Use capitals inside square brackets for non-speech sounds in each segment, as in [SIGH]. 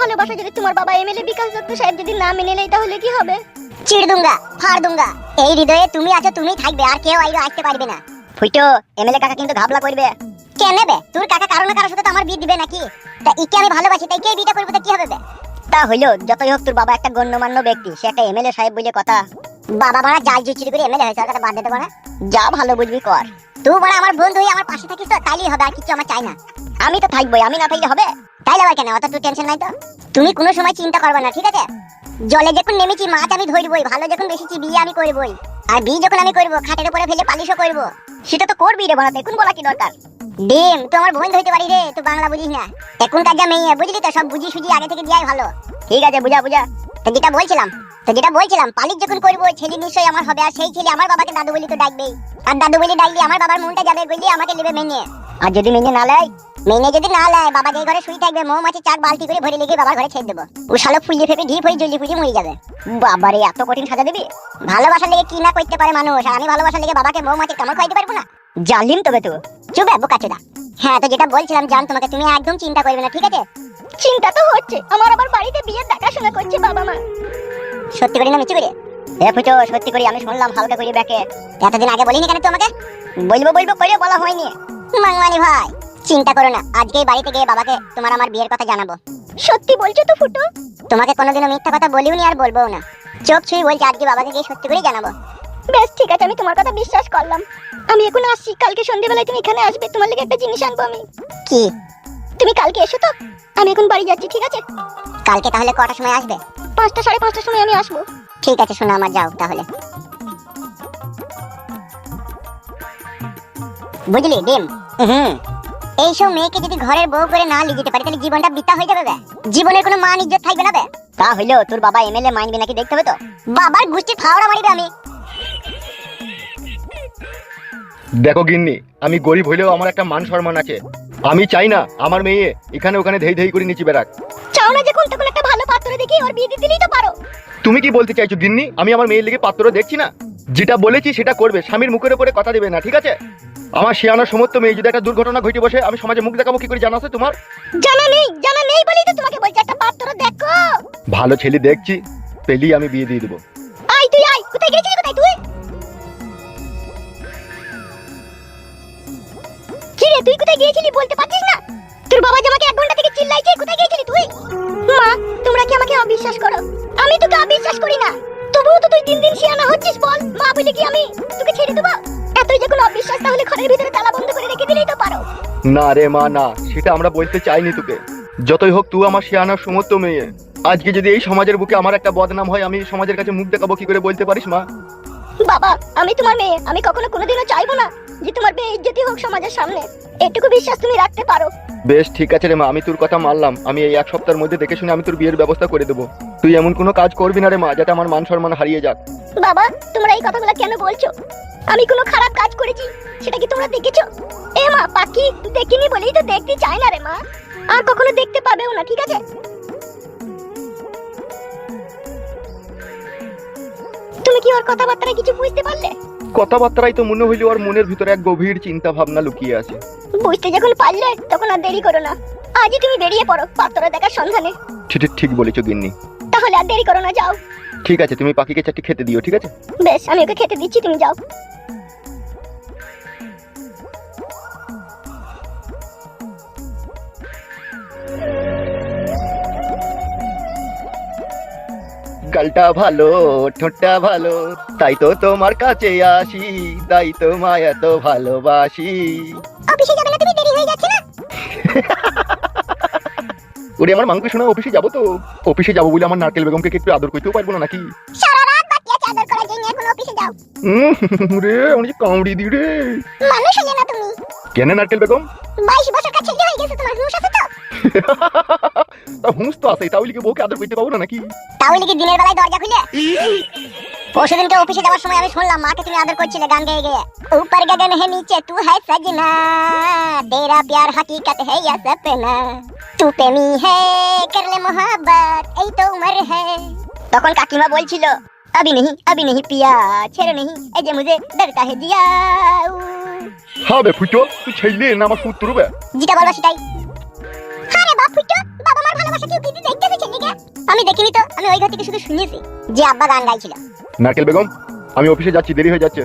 ভালোবাসা যদি তোমার বাবা এমএলএ বিকাশ দত্ত সাহেব যদি না মেনে নেয় তাহলে কি হবে? চিড় দুঙ্গা ফাড় দুঙ্গা এই হৃদয়ে তুমি আছো তুমি থাকবে আর কেউ আইরো আসতে পারবে না। ফুটো এমএলএ কাকা কিন্তু ঘাবলা করবে। কে নেবে তোর কাকা কারও না কারোর সাথে তো আমার বিয়ে দিবে নাকি? তা ইকে আমি ভালোবাসি তাই কে বিয়েটা করব তা কি হবে বে? তা হইল যতই হোক তোর বাবা একটা গণ্যমান্য ব্যক্তি সে একটা এমএলএ সাহেব বলে কথা। বাবা মারা জাল জুচিরি করে এমএলএ হয়েছে কথা বাদ দিতে পারে যা ভালো বুঝবি কর। তুই বড় আমার বন্ধু হয়ে আমার পাশে থাকিস তো তাইলেই হবে আর কিছু আমার চাই না। আমি তো থাকবোই আমি না থাকলে হবে? তাইলে আবার কেন? অত তুই টেনশন নাই তো। তুমি কোনো সময় চিন্তা করবে না, ঠিক আছে? জলে যখন নেমেছি, মাছ আমি ধরবই, ভালো যখন বেশিছি বিয়ে আমি করবই। আর বিয়ে যখন আমি করব, খাটের উপরে ফেলে পালিশও করব। সেটা তো করবি রে বাড়াতে এখন বলা কি দরকার। ডিম, তুই আমার বোন ধরতে পারি রে, তুই বাংলা বুঝিস না। এখনকার যা মেয়ে, বুঝলি তো, সব বুঝি সুঝি আগে থেকে দিয়াই ভালো। ঠিক আছে, বুঝা বুঝা। তো যেটা বলছিলাম, তো যেটা বলছিলাম, পালিশ যখন করব, ছেলে নিশ্চয়ই আমার হবে, আর সেই ছেলে আমার বাবাকে দাদু বলি তো ডাকবেই। আর দাদু বলি ডাকলে আমার বাবার মনটা যাবে বলি আমাকে নেবে মেনে। আর যদি মেনে না লাই মেনে যদি না লেয় বাবা যে ঘরে শুই থাকবে মৌমাছি চাক বালতি করে ভরে লেগে বাবার ঘরে ছেড়ে দেবো। ও শালো ফুলিয়ে ফেপে ঢিপ হয়ে জ্বলি ফুলি মরে যাবে। বাবারে এত কঠিন সাজা দিবি? ভালোবাসার লেগে কি না করতে পারে মানুষ? আর আমি ভালোবাসার লেগে বাবাকে মৌমাছির কামড় খাইতে পারব না? জালিম তবে তো। চুপে বোকা চোদা হ্যাঁ তো যেটা বলছিলাম জান তোমাকে তুমি একদম চিন্তা করবে না ঠিক আছে? চিন্তা তো হচ্ছে। আমার আবার বাড়িতে বিয়ের দেখাশোনা করছে বাবা মা। সত্যি করে না মিচি করে? এ ফুটো সত্যি করে আমি শুনলাম হালকা করে ব্যাকে। এতদিন আগে বলিনি কেন তোমাকে? বলব বলব করে বলা হয়নি। মাংমানি ভাই। চিন্তা করো না আজকেই বাড়িতে গিয়ে বাবাকে তোমার আমার বিয়ের কথা জানাব। সত্যি বলছো তো ফুটো? তোমাকে কোনোদিনও মিথ্যা কথা বলিওনি আর বলব না। চোখ ছুঁই বলছি আজকে বাবাকে গিয়ে সত্যি করে জানাব। বেশ ঠিক আছে আমি তোমার কথা বিশ্বাস করলাম। আমি এখন আসছি কালকে সন্ধ্যেবেলায় তুমি এখানে আসবে তোমার লেগে একটা জিনিস আনব আমি। কি? তুমি কালকে এসো তো আমি এখন বাড়ি যাচ্ছি ঠিক আছে? কালকে তাহলে কটার সময় আসবে? পাঁচটা সাড়ে পাঁচটার সময় আমি আসব। ঠিক আছে শোনো আমার যাও তাহলে। বুঝলি ডিম? হুম। এইসব মেয়েকে যদি ঘরের বউ করে না লিয়ে যেতে পারি তাহলে জীবনটা বৃথা হয়ে যাবে বে। জীবনের কোনো মান ইজ্জত থাকবে না বে। তা হইল তোর বাবা এমএলএ মাইনবে নাকি দেখতে হবে তো? বাবার গোষ্ঠী ফাওড়া মারিবে আমি। দেখো গিন্নি আমি গরিব হইলেও আমার একটা মান সম্মান আছে। আমি চাই না আমার মেয়ে এখানে ওখানে ধেই ধেই করে নিচে বেড়াক। চাও না যখন তখন একটা ভালো পাত্র দেখি ওর বিয়ে দিয়ে দিলেই তো পারো। তুমি কি বলতে চাইছো গিন্নি? আমি আমার মেয়ের লেগে পাত্র দেখছি না। যেটা বলেছি সেটা করবে স্বামীর মুখের উপরে কথা দেবে না ঠিক আছে? আমার শিয়ানোর সমস্ত মেয়ে যদি একটা দুর্ঘটনা ঘটে বসে আমি সমাজে মুখ দেখাবো কি করে জানা আছে তোমার? জানা নেই জানা নেই বলেই তো তোমাকে বলছি একটা পাত্র দেখো। ভালো ছেলে দেখছি পেলি আমি বিয়ে দিয়ে দেবো। আয় তুই আয় কোথায় গেছিলি কোথায় তুই? কি রে তুই কোথায় গিয়েছিলি বলতে পারছিস না? তোর বাবা আমাকে এক ঘণ্টা থেকে চিল্লাইছে কোথায় গিয়েছিলি তুই? মা তোমরা কি আমাকে অবিশ্বাস করো? আমি তোকে অবিশ্বাস করি না। তবুও তো তুই দিন দিন শিয়ানা হচ্ছিস বল মা বলে কি আমি তোকে ছেড়ে দেবো? যখন অবিশ্বাস তাহলে ঘরের ভিতরে তালা বন্ধ করে রেখে দিলেই তো পারো। না রে মা না সেটা আমরা বলতে চাইনি তোকে। যতই হোক তুই আমার মেয়ে। আজকে যদি এই সমাজের বুকে আমার একটা বদনাম হয় আমি সমাজের কাছে মুখ দেখাবো কি করে বলতে পারিস মা? বাবা আমি তোমার মেয়ে। আমি কখনো কোনোদিনও চাইব না যে তোমার মেয়ে ইজ্জতি হোক সমাজের সামনে। এটুকু বিশ্বাস তুমি রাখতে পারো। বেশ ঠিক আছে রে মা আমি তোর কথা মানলাম। আমি এই এক সপ্তাহের মধ্যে দেখে শুনে আমি তোর বিয়ের ব্যবস্থা করে দেবো। তুই এমন কোনো কাজ করবি না রে মা যাতে আমার মান সম্মান হারিয়ে যাক। বাবা তোমরা এই কথাগুলো কেন বলছো? আমি কোনো খারাপ কাজ করেছি সেটা কি তোমরা দেখেছ? এ মা পাখি দেখিনি বলেই তো দেখতে চাই না রে মা। আর কখনো দেখতে পাবেও না ঠিক আছে? তুমি কি ওর কথাবার্তায় কিছু বুঝতে পারলে? কথাবার্তারাই তো মনে হইল ওর মনের ভিতরে এক গভীর চিন্তা ভাবনা লুকিয়ে আছে। বুঝতে যখন পারলে তখন আর দেরি করো না। আজই তুমি বেরিয়ে পড়ো পাত্র দেখার সন্ধানে। ঠিক ঠিক- ঠিক বলেছ গিন্নি। তাহলে আর দেরি করো না যাও। ঠিক আছে তুমি পাখিকে চারটি খেতে দিও ঠিক আছে? বেশ আমি ওকে খেতে দিচ্ছি তুমি যাও। গালটা ভালো ঠোঁটটা ভালো তাই তো তোমার কাছে আসি তাই তো মা এত ভালোবাসি। অফিসে যাবে না তুমি দেরি হয়ে যাচ্ছে না? [LAUGHS] ওরে আমার মাংকে শোনা অফিসে যাব তো। অফিসে যাব বলে আমার নারকেল বেগমকে একটু আদর করতেও পারব না নাকি? সারা রাত বাকি আছে আদর করার জন্য এখন অফিসে যাও। রে কামড়ি দি রে। মানুষ হলে না তুমি। কেন নারকেল বেগম? বাইশ বছর কাছে হয়ে গেছে তোমার হুঁশ আছে তো? [LAUGHS] তা হুঁস তো আছে তাহলে কি বউকে আদর করতে পাবো না নাকি? তাহলে কি দিনের বেলায় দরজা খুলে? পরশুদিনকে অফিসে যাওয়ার সময় আমি শুনলাম মাকে তুমি আদর করছিলে গান গেয়ে গিয়ে ऊपर गगन है नीचे तू है सजना तेरा प्यार हकीकत है या सपना तू प्रेमी है कर ले मोहब्बत এই তো उम्र है তখন কাকিমা বলছিল আবি নেহি আবি নেহি পিয়া ছেড়ে নেহি এই যে মুঝে ডরতা হে জিয়া হবে ফুটো তুই ছেলে না আমার সূত্র বে যেটা বলবা সেটাই আরে বাপ ফুটো বাবা মার ভালোবাসা কেউ দিদি দেখতেছে আমি দেখিনি তো আমি ওই ঘর থেকে শুধু শুনেছি যে আব্বা গান গাইছিল নারকেল বেগম, আমি অফিসে যাচ্ছি, দেরি হয়ে যাচ্ছে।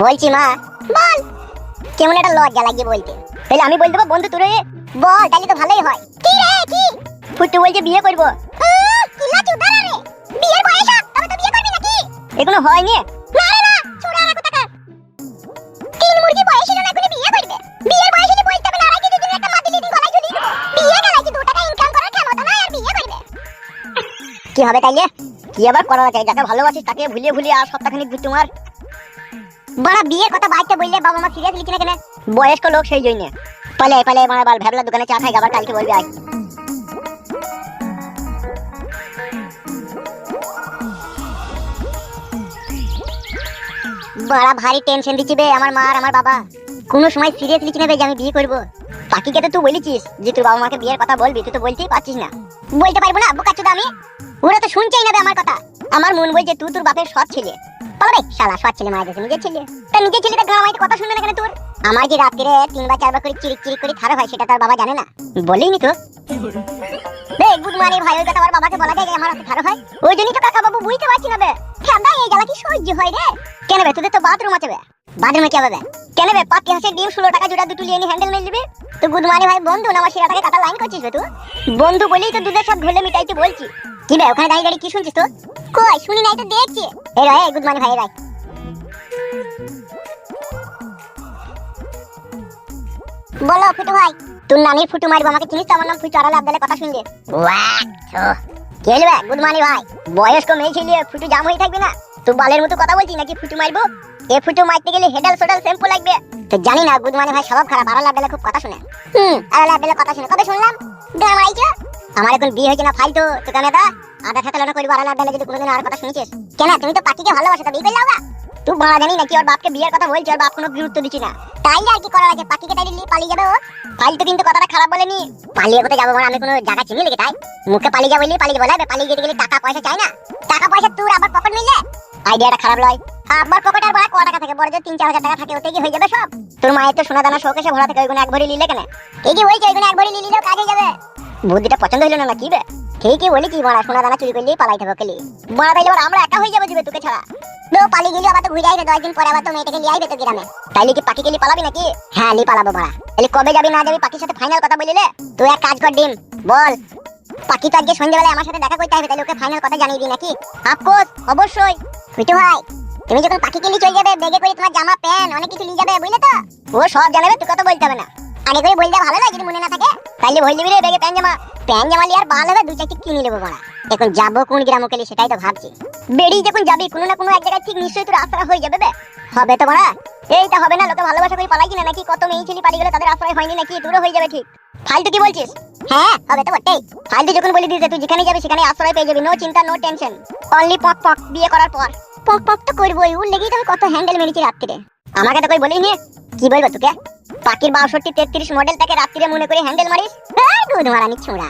বলছি মা, বল। কেমন একটা লজ্জা লাগিয়ে বলতে। তাহলে আমি বলতে বন্ধু তোরে? বল, তাহলে তো ভালোই হয়। কি রে, কি? ফুটু বলছে বিয়ে করব। বিয়ের বয়স তো বিয়ে করবি নাকি? এগুলো রে না কি হবে তাইলে? কি আবার করা যায় যাকে ভালোবাসিস তাকে ভুলিয়ে ভুলিয়ে আর সপ্তাহখানিক ঘুরতে মার বড় বিয়ের কথা বাড়িতে বললে বাবা মা সিরিয়াস লিখে না কেন? বয়স্ক লোক সেই জন্য। পালে পালে মানে বাল, ভ্যাবলা দোকানে চা খাই, আবার কালকে বলবি আয়। বড় ভারী টেনশন দিচ্ছি বে আমার মা আর আমার বাবা। কোনো সময় সিরিয়াস লিখে যে আমি বিয়ে করব? পাখিকে তো তুই বলেছিস যে তুই বাবা মাকে বিয়ের কথা বলবি, তুই তো বলতেই পারছিস না। বলতে পারব না বোকা আমি। ওরা তো শুনছেই না আমার কথা। আমার মন বলছে তুই তোর বাপের সৎ ছেলে। বলবে শালা, সৎ ছেলে মারা গেছে, নিজের ছেলে। তা নিজের ছেলেটা গাঁ মাইতে কথা শুনবে না কেন তোর? আমার যে রাত্রে তিনবার চারবার করে চিরিক চিরিক করে থারা হয়, সেটা তার বাবা জানে না। বলেইনি তো? গুড মর্নিং ভাই, ওই কথা আমার বাবাকে বলা যায় আমার হয়। ওই জন্যই তো কাকা বাবু পারছি না বে। ঠান্ডা এই কি সহ্য হয় রে? কেন তো বাথরুম আছে বে। বাথরুমে কি হবে কেন পাতি হাসে ডিম, ষোলো টাকা জোড়া দুটো হ্যান্ডেল তো গুড মর্নিং ভাই, বন্ধু আমার লাইন করছিস বে তুই? বন্ধু বলেই তো দুধের সব ঢেলে মিটাইতে বলছি। কি বে ওখানে দাঁড়িয়ে দাঁড়িয়ে কি শুনছিস তো কই শুনি নাই তো দেখছি। রে গুড মর্নিং ভাই বলো ফুটু ভাই তোর নানির ফুটু মারবো আমাকে চিনিস তো আমার নাম ফুটু আড়ালে আবদালে কথা কি বে? গুড মর্নিং ভাই। বয়স্ক মেয়ে ছেলে ফুটু জাম হয়ে থাকবে না? তুই বালের মতো কথা বলছিস নাকি ফুটু মারবো? এ ফুটু মারতে গেলে হেডাল সোডাল শ্যাম্পু লাগবে। তো জানি না গুড মর্নিং ভাই স্বভাব খারাপ আড়ালে আবদালে খুব কথা শুনে। হুম আড়ালে আবদালে কথা শুনে। কবে শুনলাম? মারাইছো আমার এখন বিয়ে হয়েছে না ফালতু, তো কেন দা আধা থাকলে করব, আড়ালে আবদালে যদি কোনোদিন আর কথা শুনেছিস। কেন, তুমি তো পাখিকে ভালোবাসো, তা বিয়ে করলে হবে? তুই বাড়া জানি নাকি ওর বাপকে বিয়ের কথা বলছি, ওর বাপ কোনো গুরুত্ব দিচ্ছি না। তাই আর কি করার আছে? পাখিকে তাই দিল্লি পালিয়ে যাবে ও? ফালতু কিন্তু কথাটা খারাপ বলেনি। পালিয়ে কোথায় যাব আমি কোনো জায়গা চিনি লেগে তাই? মুখে পালিয়ে যাব পালিয়ে লাগবে পালিয়ে যেতে গেলে টাকা পয়সা চাই না? টাকা পয়সা তোর আবার পকেট মিললে আইডিয়াটা খারাপ লয়। আবার পকেট আর বড় ক টাকা থাকে, বড় যে তিন চার হাজার টাকা থাকে ওতে কি হয়ে যাবে সব? তোর মায়ের তো সোনা দানা শোকেশে ভরা থাকে, ওইগুলো এক ভরি নিলে কেন? ঠিকই বলছে, ওইগুলো এক ভরি নিলেও কাজে যাবে। বুদ্ধিটা পছন্দ হইল না কি বে? ঠিকই বলি কি বড়া সোনা দানা চুরি করলেই পালাই থাকো খেলি। বড়া তাইলে আমরা একা হয়ে যাব দিবে তোকে ছাড়া। তো পালিয়ে গেলি, আবার তো ঘুরে আইবে, দশ দিন পরে আবার তো মেয়েটাকে লিয়ে আইবে তো গ্রামে। তাইলে কি পাখি গেলি পালাবি নাকি? হ্যাঁ লি পালাবো বড়া তাহলে কবে যাবি না যাবি পাখির সাথে ফাইনাল কথা বলিলে? তুই এক কাজ কর, ডিম, বল। পাখি তো আজকে সন্ধ্যাবেলায় আমার সাথে দেখা করতে হবে তাহলে ওকে ফাইনাল কথা জানিয়ে দিই নাকি? আফকোর্স অবশ্যই। ফুটু ভাই, তুমি যখন পাখি কিলি চলে যাবে, বেগে করে তোমার জামা, প্যান্ট, অনেক কিছু নিয়ে যাবে, বুঝলে তো? ও সব জানাবে তুই কথা বলতে হবে না। আগে করে বললে ভালো না যদি মনে না থাকে, তাইলে ভুল দিবি রে বেগে প্যান্ট জামা। প্যান্ট জামা লিয়ে আর ভালো হবে দু চারটি কিনে নেব বড়া এখন যাব কোন গ্রাম কেলি সেটাই তো ভাবছি। বেরিয়ে যখন যাবি, কোনো না কোনো এক জায়গায় ঠিক নিশ্চয়ই তোর আশ্রয় হয়ে যাবে বে। হবে তো বড়া এইটা হবে না, লোকে ভালোবাসা করে পালাই কিনা নাকি? কত মেয়ে ছেলে পালিয়ে গেলে, তাদের আশ্রয় হয়নি নাকি? তোরও হয়ে যাবে ঠিক। ফালতু কি বলছিস? হ্যাঁ হবে তো বটেই। ফালতু যখন বলে দিয়েছে, তুই যেখানে যাবি সেখানে আশ্রয় পেয়ে যাবি। নো চিন্তা নো টেনশন অনলি পক পক, বিয়ে করার পর। পক পক তো করবোই লেগেই তো কত হ্যান্ডেল মেরেছি রাত্রিরে। আমাকে তো কই বলিনি কি বলব তোকে? পাখির বাষট্টি তেত্রিশ মডেল তাকে রাত্রিরে মনে করে হ্যান্ডেল মারিস। দুধ মারানি ছোড়া।